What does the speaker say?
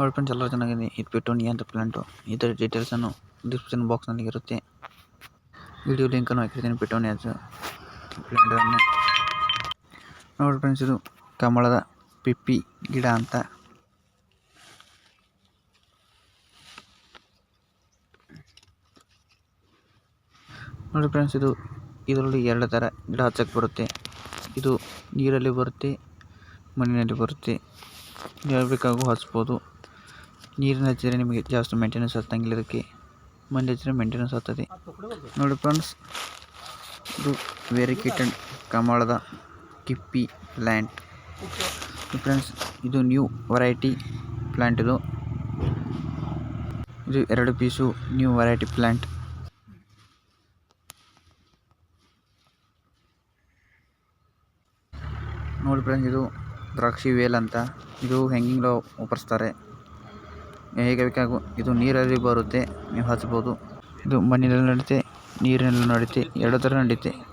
ನೋಡಿ ಫ್ರೆಂಡ್ಸ್ ಎಲ್ಲ ಚೆನ್ನಾಗಿದೆ ಇದು ಪೆಟೋನಿ ಅಂತ ಪ್ಲಾಂಟು ಇದರ ಡೀಟೇಲ್ಸನ್ನು ಡಿಸ್ಕ್ರಿಪ್ಷನ್ ಬಾಕ್ಸ್ನಲ್ಲಿ ಇರುತ್ತೆ. ವಿಡಿಯೋ ಲಿಂಕನ್ನು ಹಾಕಿರ್ತೀನಿ ಪೆಟೋನಿಯಾಸ್ ಪ್ಲಾಂಟನ್ನು ನೋಡಿ ಫ್ರೆಂಡ್ಸ್ ಇದು ಕಮಲದ ಪಿಪ್ಪಿ ಗಿಡ ಅಂತ. ನೋಡಿ ಫ್ರೆಂಡ್ಸ್ ಇದು ಇದರಲ್ಲಿ ಎರಡು ಥರ ಗಿಡ ಹಚ್ಚಕ್ಕೆ ಬರುತ್ತೆ. ಇದು ನೀರಲ್ಲಿ ಬರುತ್ತೆ, ಮಣ್ಣಿನಲ್ಲಿ ಬರುತ್ತೆ. ಹೇಳಬೇಕಾಗೂ ಬೇಕಾಗೂ ಹಚ್ಬೋದು. ನೀರಿನ ಹಚ್ಚಿದರೆ ನಿಮಗೆ ಜಾಸ್ತಿ ಮೇಂಟೆನೆನ್ಸ್ ಹತ್ತಂಗಿಲ್ಲ ಇದಕ್ಕೆ ಮಣ್ಣು ಹಚ್ಚಿದ್ರೆ ಮೇಂಟೆನೆನ್ಸ್ ಆಗ್ತದೆ. ನೋಡಿ ಫ್ರೆಂಡ್ಸ್ ಇದು ಅಂಡ್ ಕಮಾಳದ ಕಿಪ್ಪಿ ಪ್ಲ್ಯಾಂಟ್ ಫ್ರೆಂಡ್ಸ್ ಇದು ನ್ಯೂ ವೆರೈಟಿ ಪ್ಲ್ಯಾಂಟ್ ಇದು. ಇದು ಎರಡು ಪೀಸು ನ್ಯೂ ವೆರೈಟಿ ಪ್ಲ್ಯಾಂಟ್ ನೋಡಿ ಫ್ರೆಂಡ್ಸ್ ಇದು ದ್ರಾಕ್ಷಿ ವೇಲ್ ಅಂತ. ಇದು ಹೆಂಗಿಂಗ್ ಉಪರಿಸ್ತಾರೆ. ಹೇಗೆ ಬೇಕಾಗು. ಇದು ನೀರಲ್ಲಿ ಬರುತ್ತೆ. ನೀವು ಹಚ್ಬೋದು. ಇದು ಮಣ್ಣಿನಲ್ಲಿ ನಡೀತೆ, ನೀರಿನಲ್ಲಿ ನಡೀತೆ, ಎರಡು ಥರ ನಡೀತೆ.